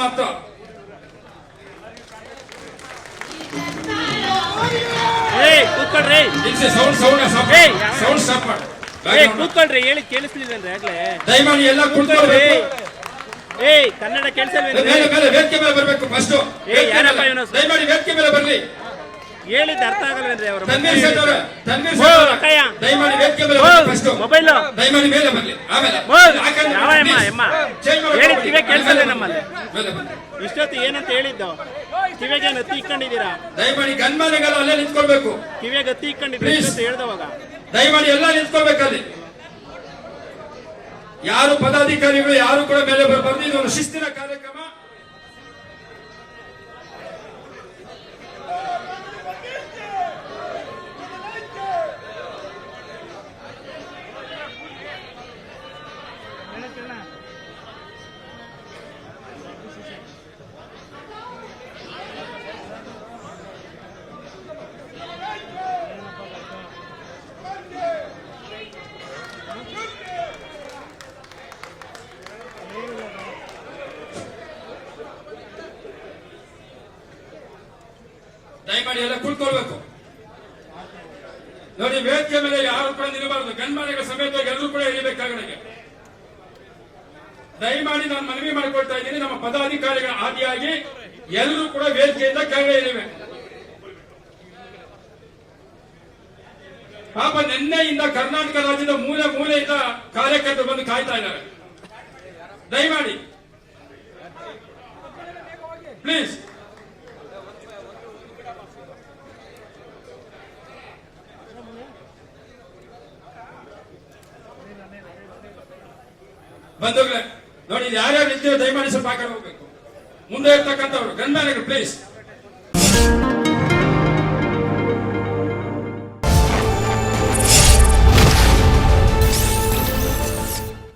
ಮಾತ್ರ sound sound sound stop ಮಾಡಿ ಕೂತ್ಕೊಳ್ರಿ ಹೇಳಿ ಕೇಳಿಸ್ಲಿಲ್ವೇನ್ರಿ ಆಗ್ಲೇ ದಯಮಾಡಿ ಎಲ್ಲ ಕೂತ್ಕೊಳ್ರಿ ಏಯ್ ಕನ್ನಡ ಮೇಲೆ ವೇದಿಕೆ ಮೇಲೆ ಬರಬೇಕು ಫಸ್ಟ್ ಏ, ಯಾರಪ್ಪ ಇವನು? ದಯಮಾಡಿ ವೇದಿಕೆ ಮೇಲೆ ಬರ್ಲಿ ಹೇಳಿದ್ ಅರ್ಥ ಆಗಲ್ವೇನ್ರಿ ಅವರು? ಮೊಬೈಲ್ ಸೇಠ್ ಅವರೇ ತನ್ವೀರ್ ಓ, ಸೇಠ್ ಅವರೇ, ಅಕ್ಕಯ್ಯ. ದಯಮಾಡಿ ವೇದಿಕೆ ಮೇಲೆ ಬರ್ಲಿ ಫಸ್ಟ್ ಮೊಬೈಲು. ದಯಮಾಡಿ ಮೇಲೆ ಬರ್ಲಿ ಆಮೇಲೆ. ಓ, ಯಾಕಂದ್ರೆ ಯಾವ ಎಮ್ಮ, please, ಎಮ್ಮ? change ಮಾಡ್ಕೊಂಡು ಹೇಳಿ ಹೋಗಿ. ಕಿವಿಗೆ ಕೇಳ್ಸಲ್ಲ ಮೇಲೆ ನಮ್ಮಲ್ಲಿ. ಇಷ್ಟೊತ್ತು ಏನಂತ ಹೇಳಿದ್ದು? ಕಿವಿಗೆ ಹತ್ತಿ ಇಕ್ಕೊಂಡಿದ್ದೀರಾ ದಯಮಾಡಿ ಗನ್ಮಾನೆಗಳು ಅಲ್ಲೇ ನಿಂತ್ಕೊಳ್ಬೇಕು. ಕಿವೇ ಹತ್ತಿ ಇಕ್ಕೊಂಡಿದ್ದೀರಾ ಅಂತ ಹೇಳ್ದವಾಗ? ದಯಮಾಡಿ ಎಲ್ಲ ನಿಂತ್ಕೊಳ್ಬೇಕಲ್ಲಿ. ಯಾರು ಪದಾಧಿಕಾರಿಗಳು ಯಾರು ಕೂಡ ಮೇಲೆ ಬರಬಾರ್ದು ಇದು ಒಂದು ಶಿಸ್ತಿನ ಕಾರ್ಯಕ್ರಮ. ದಯಮಾಡಿ ಎಲ್ಲ ಕುಳ್ಕೊಳ್ಬೇಕು ನೋಡಿ ವೇದಿಕೆ ಮೇಲೆ ಯಾರು ಕೂಡ ನಿಲ್ಲಬಾರದು. ಮನೆಗಳ ಸಮೇತವಾಗಿ ಎಲ್ಲರೂ ಕೂಡ ಇಳಿಬೇಕಾಗಣಗೆ ದಯಮಾಡಿ ನಾನು ಮನವಿ ಮಾಡಿಕೊಳ್ತಾ ಇದ್ದೀನಿ, ನಮ್ಮ ಪದಾಧಿಕಾರಿಗಳ ಆದಿಯಾಗಿ ಎಲ್ಲರೂ ಕೂಡ ವೇದಿಕೆಯಿಂದ ಕೆಳಗೆ ಇಳಿವೆ. ಪಾಪ ನಿನ್ನೆಯಿಂದ ಕರ್ನಾಟಕ ರಾಜ್ಯದ ಮೂಲೆ ಮೂಲೆಯಿಂದ ಕಾರ್ಯಕರ್ತರು ಬಂದು ಕಾಯ್ತಾ ಇದ್ದಾರೆ. ದಯಮಾಡಿ. ಪ್ಲೀಸ್ ಬಂಧುಗಳೇ ನೋಡಿ ಯಾರ್ಯಾರು ದಯಮಾಡಿ ಆ ಕಡೆ ಹೋಗ್ಬೇಕು. ಮುಂದೆ ಇರ್ತಕ್ಕಂಥವ್ರು ಗಂಡಾನೆಗಳು ಪ್ಲೀಸ್